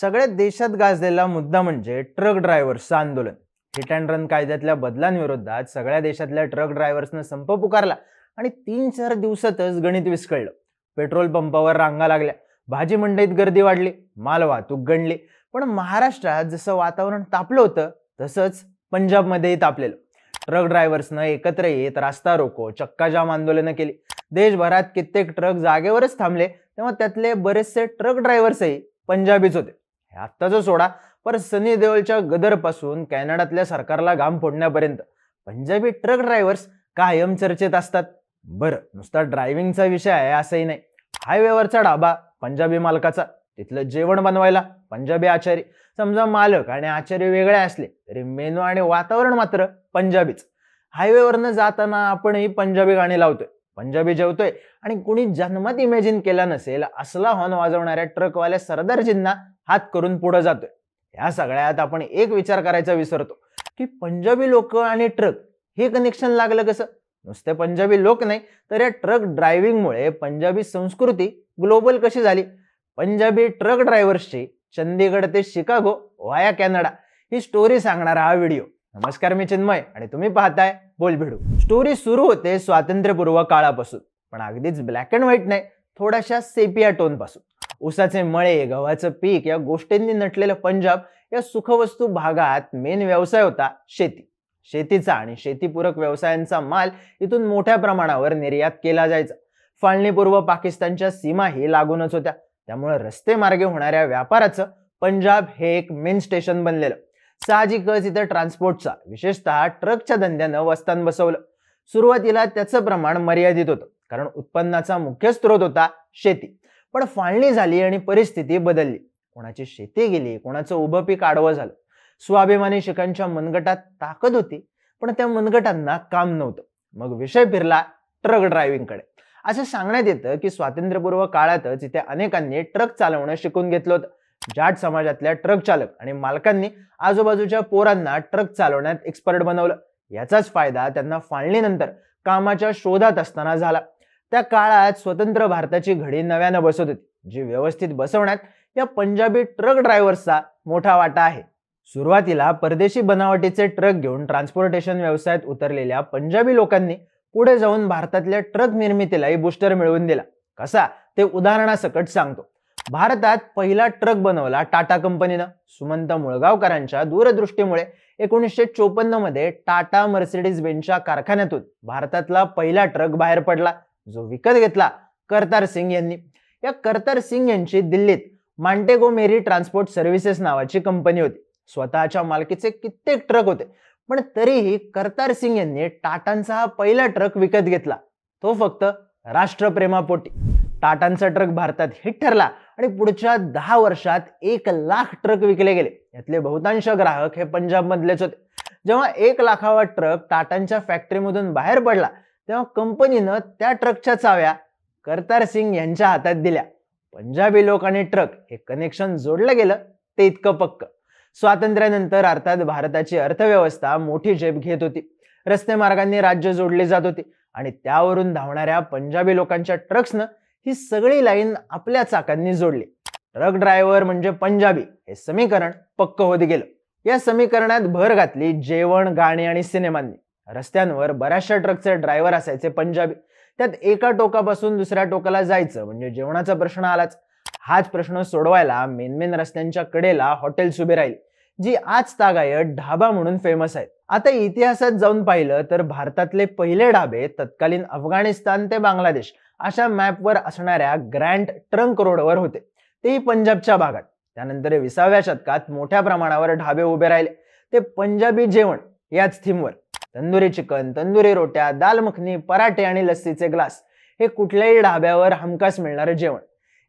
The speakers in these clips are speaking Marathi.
सगळ्यात देशात गाजलेला मुद्दा म्हणजे ट्रक ड्रायव्हर्सचं आंदोलन. हिट अँड रन कायद्यातल्या बदलांविरोधात सगळ्या देशातल्या ट्रक ड्रायव्हर्सनं संप पुकारला आणि तीन चार दिवसातच गणित विस्कळलं. पेट्रोल पंपावर रांगा लागल्या. भाजी मंडईत गर्दी वाढली. माल वाहतूक गणली पण महाराष्ट्रात जसं वातावरण तापलं होतं तसंच पंजाबमध्येही तापलेलं. ट्रक ड्रायव्हर्सनं एकत्र येत रास्ता रोको चक्काजाम आंदोलनं केली. देशभरात कित्येक ट्रक जागेवरच थांबले तेव्हा त्यातले बरेचसे ट्रक ड्रायव्हर्सही पंजाबीच होते. हे आत्ताचं सोडा. पर सनी देओलच्या गदरपासून कॅनडातल्या सरकारला घाम फोडण्यापर्यंत. पंजाबी ट्रक ड्रायव्हर्स कायम चर्चेत असतात. बरं नुसता ड्रायव्हिंगचा विषय आहे असंही नाही. हायवेवरचा डाबा पंजाबी मालकाचा. तिथलं जेवण बनवायला पंजाबी आचारी. समजा मालक आणि आचार्य वेगळे असले तरी मेनू आणि वातावरण मात्र पंजाबीच. हायवेवरनं जाताना आपणही पंजाबी गाणी लावतोय. पंजाबी जेवतोय. आणि कुणी जन्मात इमॅजिन केला नसेल असला हॉर्न वाजवणाऱ्या ट्रकवाल्या सरदारजींना हात करून पुढे जातोय. या सगळ्यात आपण एक विचार करायचा विसरतो की पंजाबी लोक आणि ट्रक हे कनेक्शन लागलं कसं? नुसते पंजाबी लोक नाही तर या ट्रक ड्रायव्हिंगमुळे पंजाबी संस्कृती ग्लोबल कशी झाली? पंजाबी ट्रक ड्रायव्हर्सची चंदीगड ते शिकागो वाया कॅनडा ही स्टोरी सांगणारा हा व्हिडिओ नमस्कार मी चिन्मय आणि तुम्ही पाहताय बोल भिडू. स्टोरी सुरू होते स्वातंत्र्यपूर्व काळापासून पण अगदीच ब्लॅक अँड व्हाईट नाही थोड्याशा सेपिया टोनपासून. ऊसाचे मळे गव्हाचं पीक या गोष्टींनी नटलेलं पंजाब या सुखवस्तू भागात मेन व्यवसाय होता शेती. शेतीचा आणि शेतीपूरक व्यवसायांचा माल इथून मोठ्या प्रमाणावर निर्यात केला जायचा. फाळणीपूर्व पाकिस्तानच्या सीमाही लागूनच होत्या. त्यामुळे रस्ते मार्गे होणाऱ्या व्यापाराचं पंजाब हे एक मेन स्टेशन बनलेलं. साहजिकच इथं ट्रान्सपोर्टचा विशेषतः ट्रकच्या धंद्यानं वस्तान बसवलं. सुरुवातीला त्याचं प्रमाण मर्यादित होतं. कारण उत्पन्नाचा मुख्य स्रोत होता शेती. पण फाळणी झाली आणि परिस्थिती बदलली. कोणाची शेती गेली कोणाचं उभं पीक आडवं झालं. स्वाभिमानी शिखांच्या मनगटात ताकद होती पण त्या मनगटांना काम नव्हतं. मग विषय फिरला ट्रक ड्रायव्हिंगकडे असं सांगण्यात येतं की स्वातंत्र्यपूर्व काळातच इथे अनेकांनी ट्रक चालवणं शिकून घेतलं होतं. जाट समाजातल्या ट्रक चालक आणि मालकांनी आजूबाजूच्या पोरांना ट्रक चालवण्यात एक्सपर्ट बनवलं. याचाच फायदा त्यांना फाळणीनंतर कामाच्या शोधात असताना झाला. त्या काळात स्वतंत्र भारताची घडी नव्यानं बसत होती जी व्यवस्थित बसवण्यात या पंजाबी ट्रक ड्रायव्हर्सचा मोठा वाटा आहे. सुरुवातीला परदेशी बनावटीचे ट्रक घेऊन ट्रान्सपोर्टेशन व्यवसायात उतरलेल्या पंजाबी लोकांनी पुढे जाऊन भारतातल्या ट्रक निर्मितीलाही बुस्टर मिळवून दिला. कसा? ते उदाहरणासकट सांगतो. भारतात पहिला ट्रक बनवला टाटा कंपनीनं सुमंत मुळगावकरांच्या दूरदृष्टीमुळे. एकोणीसशे चोपन्नमध्ये टाटा मर्सिडीज बेनच्या कारखान्यातून भारतातला पहिला ट्रक बाहेर पडला जो विकत घेतला करतार सिंग यांनी. या करतार सिंग यांची दिल्लीत मांटेगो मेरी ट्रान्सपोर्ट सर्व्हिसेस नावाची कंपनी होती. स्वतःच्या मालकीचे कित्येक ट्रक होते पण तरीही करतार सिंग यांनी टाटांचा हा पहिला ट्रक विकत घेतला. तो फक्त राष्ट्रप्रेमापोटी. टाटांचा ट्रक भारतात हिट ठरला आणि पुढच्या दहा वर्षात एक लाख ट्रक विकले गेले. यातले बहुतांश ग्राहक हे पंजाबमधलेच होते. जेव्हा एक लाखावा ट्रक टाटांच्या फॅक्टरीमधून बाहेर पडला तेव्हा कंपनीनं त्या ट्रकच्या चाव्या करतार सिंग यांच्या हातात दिल्या. पंजाबी लोक आणि ट्रक हे कनेक्शन जोडलं गेलं ते इतकं पक्क. स्वातंत्र्यानंतर अर्थात भारताची अर्थव्यवस्था मोठी झेप घेत होती. रस्ते मार्गांनी राज्य जोडले जात होते आणि त्यावरून धावणाऱ्या पंजाबी लोकांच्या ट्रक्सनं ही सगळी लाईन आपल्या चाकांनी जोडली. ट्रक ड्रायव्हर म्हणजे पंजाबी. हे समीकरण पक्क होत गेलं. या समीकरणात भर घातली जेवण गाणी आणि सिनेमांनी. रस्त्यांवर बऱ्याचशा ट्रकचे ड्रायव्हर असायचे पंजाबी. त्यात एका टोकापासून दुसऱ्या टोकाला जायचं म्हणजे जेवणाचा प्रश्न आलाच. हाच प्रश्न सोडवायला मेन मेन रस्त्यांच्या कडेला हॉटेल्स उभे राहील जी आज तागायत ढाबा म्हणून फेमस आहेत. आता इतिहासात जाऊन पाहिलं तर भारतातले पहिले ढाबे तत्कालीन अफगाणिस्तान ते बांगलादेश. अशा मॅपवर असणाऱ्या ग्रँड ट्रंक रोडवर होते. तेही पंजाबच्या भागात. त्यानंतर विसाव्या शतकात मोठ्या प्रमाणावर ढाबे उभे राहिले. ते पंजाबी जेवण याच थीमवर. तंदुरी चिकन तंदुरी रोट्या दाल मखनी पराठे आणि लस्सीचे ग्लास हे कुठल्याही ढाब्यावर हमखास मिळणारं जेवण.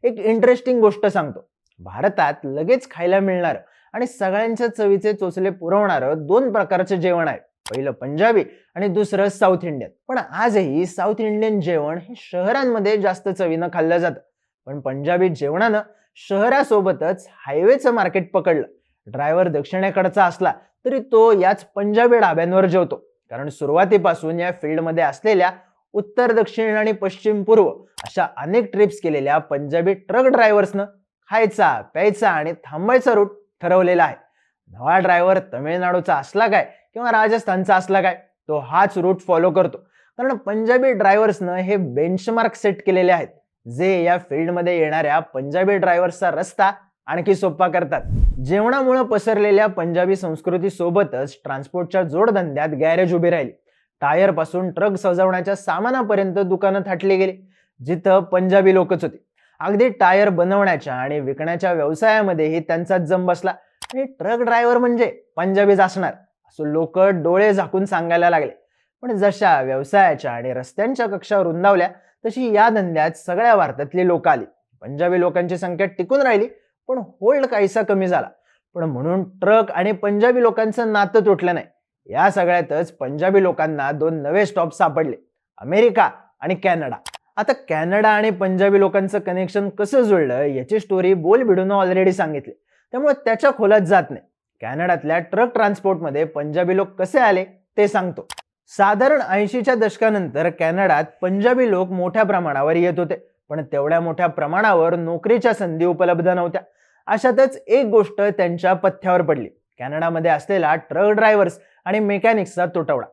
एक इंटरेस्टिंग गोष्ट सांगतो. भारतात लगेच खायला मिळणार आणि सगळ्यांच्या चवीचे चोचले पुरवणारं दोन प्रकारचं जेवण आहे. पहिलं पंजाबी आणि दुसरं साऊथ इंडियन. पण आजही साऊथ इंडियन जेवण हे शहरांमध्ये जास्त चवीनं खाल्लं जातं. पण पंजाबी जेवणानं शहरासोबतच हायवेचं मार्केट पकडलं. ड्रायव्हर दक्षिणेकडचा असला तरी तो याच पंजाबी ढाब्यांवर जेवतो. कारण सुरुवातीपासून या फील्डमध्ये असलेल्या उत्तर दक्षिण आणि पश्चिम पूर्व अशा अनेक ट्रिप्स केलेल्या पंजाबी ट्रक ड्रायव्हर्सनं खायचा प्यायचा आणि थांबायचा रूट ठरवलेला आहे. नवा ड्रायव्हर तमिळनाडूचा असला काय किंवा राजस्थानचा असला काय तो हाच रूट फॉलो करतो. कारण पंजाबी ड्रायव्हर्सनं हे बेंचमार्क सेट केलेले आहेत. जे या फील्डमध्ये येणाऱ्या पंजाबी ड्रायव्हर्सचा रस्ता आणखी सोपा करतात. जेवणामुळे पसरलेल्या पंजाबी संस्कृती सोबतच ट्रान्सपोर्टच्या जोडधंद्यात गॅरेज उभी राहिली. टायरपासून ट्रक सजवण्याच्या सामानापर्यंत दुकानं थाटली गेली जिथं पंजाबी लोकच होते. अगदी टायर बनवण्याच्या आणि विकण्याच्या व्यवसायामध्येही त्यांचाच जम बसला. आणि ट्रक ड्रायव्हर म्हणजे पंजाबीच असणार. असं लोक डोळे झाकून सांगायला लागले. पण जशा व्यवसायाच्या आणि रस्त्यांच्या कक्षा रुंदावल्या तशी या धंद्यात सगळ्या भारतातली लोक आली. पंजाबी लोकांची संख्या टिकून राहिली पण होल्ड काहीसा कमी झाला. पण म्हणून ट्रक आणि पंजाबी लोकांचं नातं तुटलं नाही. या सगळ्यातच पंजाबी लोकांना दोन नवे स्टॉप सापडले. अमेरिका आणि कॅनडा. आता कॅनडा आणि पंजाबी लोकांचं कनेक्शन कसं जुळलं याची स्टोरी बोल भिडून ऑलरेडी सांगितली. त्यामुळे त्याच्या खोलात जात नाही. कॅनडातल्या ट्रक ट्रान्सपोर्टमध्ये पंजाबी लोक कसे आले ते सांगतो. साधारण ऐंशीच्या दशकानंतर कॅनडात पंजाबी लोक मोठ्या प्रमाणावर येत होते. पण तेवढ्या मोठ्या प्रमाणावर नोकरीच्या संधी उपलब्ध नव्हत्या. अशातच एक गोष्ट त्यांच्या पथ्यावर पडली. कॅनडामध्ये असलेला ट्रक ड्रायव्हर्स आणि मेकॅनिक्सचा तुटवडा.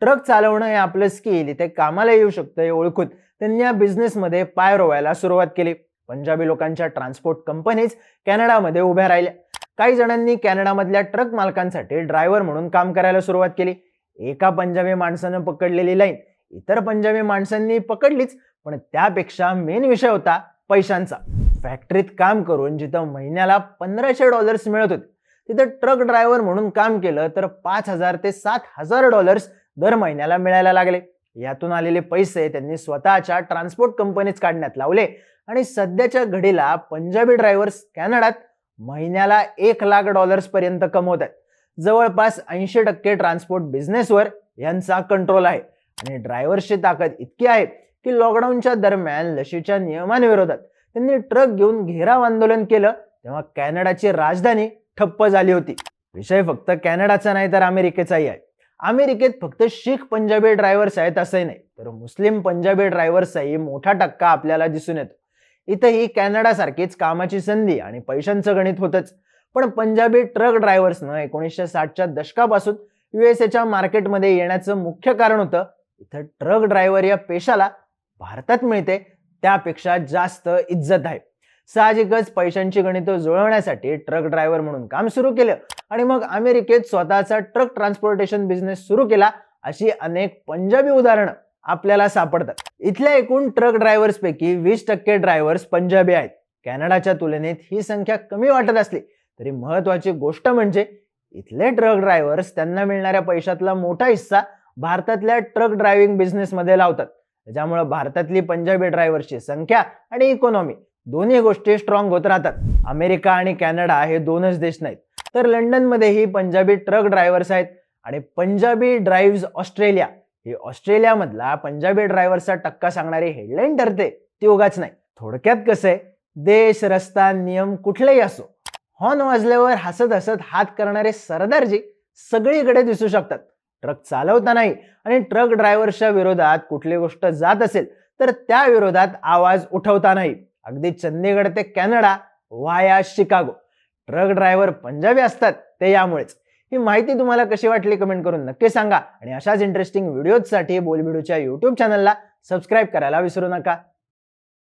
ट्रक चालवणं हे आपलं स्किल इथे कामाला येऊ शकतं हे ओळखून. त्यांनी या बिझनेसमध्ये पाय रोवायला सुरुवात केली. पंजाबी लोकांच्या ट्रान्सपोर्ट कंपनीज कॅनडामध्ये उभ्या राहिल्या. काही जणांनी कॅनडामधल्या ट्रक मालकांसाठी ड्रायव्हर म्हणून काम करायला सुरुवात केली. एका पंजाबी माणसानं पकडलेली लाईन इतर पंजाबी माणसांनी पकडलीच पण त्यापेक्षा मेन विषय होता पैशांचा. फॅक्टरीत काम करून जिथं महिन्याला पंधराशे डॉलर्स मिळत होते तिथं ट्रक ड्रायव्हर म्हणून काम केलं तर पाच हजार ते सात हजार डॉलर्स दर महिन्याला मिळायला लागले. यातून आलेले पैसे त्यांनी स्वतःच्या ट्रान्सपोर्ट कंपनीत काढण्यात लावले आणि सध्याच्या घडीला पंजाबी ड्रायव्हर्स कॅनडात महिन्याला एक लाख डॉलर्स पर्यंत कमवत आहेत. जवळपास ऐंशी टक्के ट्रान्सपोर्ट बिझनेसवर यांचा कंट्रोल आहे. आणि ड्रायव्हर्सची ताकद इतकी आहे की लॉकडाऊनच्या दरम्यान लशीच्या नियमांविरोधात त्यांनी ट्रक घेऊन घेराव आंदोलन केलं तेव्हा कॅनडाची राजधानी ठप्प झाली होती. विषय फक्त कॅनडाचा नाही तर अमेरिकेचाही आहे. अमेरिकेत फक्त शीख पंजाबी ड्रायव्हर्स आहेत असंही नाही तर मुस्लिम पंजाबी ड्रायव्हर्सचाही मोठा टक्का आपल्याला दिसून येतो. इथंही कॅनडासारखीच कामाची संधी आणि पैशांचं गणित होतंच. पण पंजाबी ट्रक ड्रायव्हर्सनं एकोणीसशे साठच्या दशकापासून युएसएच्या मार्केटमध्ये येण्याचं मुख्य कारण होतं इथं ट्रक ड्रायव्हर या पेशाला भारतात मिळते त्यापेक्षा जास्त इज्जत आहे. साहजिकच पैशांची गणितं जुळवण्यासाठी ट्रक ड्रायव्हर म्हणून काम सुरू केलं आणि मग अमेरिकेत स्वतःचा ट्रक ट्रान्सपोर्टेशन बिझनेस सुरू केला अशी अनेक पंजाबी उदाहरणं आपल्याला सापडतात. इथल्या एकूण ट्रक ड्रायव्हर्सपैकी वीस टक्के ड्रायव्हर्स पंजाबी आहेत. कॅनडाच्या तुलनेत ही संख्या कमी वाटत असली तरी महत्वाची गोष्ट म्हणजे इथले ट्रक ड्रायव्हर्स त्यांना मिळणाऱ्या पैशातला मोठा हिस्सा भारतातल्या ट्रक ड्रायव्हिंग बिझनेसमध्ये लावतात. त्याच्यामुळे भारतातली पंजाबी ड्रायव्हर्सची संख्या आणि इकॉनॉमी दोन्ही गोष्टी स्ट्रॉंग होत राहतात. अमेरिका आणि कॅनडा हे दोनच देश नाहीत. तर लंडनमध्येही पंजाबी ट्रक ड्रायव्हर्स आहेत आणि पंजाबी ड्राईव्ह ऑस्ट्रेलिया. हे ऑस्ट्रेलियामधला पंजाबी ड्रायव्हरचा टक्का सांगणारी हेडलाईन ठरते ती उगाच नाही. थोडक्यात कसं आहे देश रस्ता नियम कुठलेही असो हॉर्न वाजल्यावर हसत हसत हात करणारे सरदारजी सगळीकडे दिसू शकतात. ट्रक चालवतानाही आणि ट्रक ड्रायव्हरच्या विरोधात कुठली गोष्ट जात असेल तर त्या विरोधात आवाज उठवतानाही अगदी चंदीगड ते कॅनडा वाया शिकागो. ट्रक ड्रायव्हर पंजाबी असतात ते यामुळेच. ही माहिती तुम्हाला कशी वाटली कमेंट करून नक्की सांगा. आणि अशाच इंटरेस्टिंग व्हिडिओजसाठी बोलबिडूच्या युट्यूब चॅनलला सबस्क्राईब करायला विसरू नका.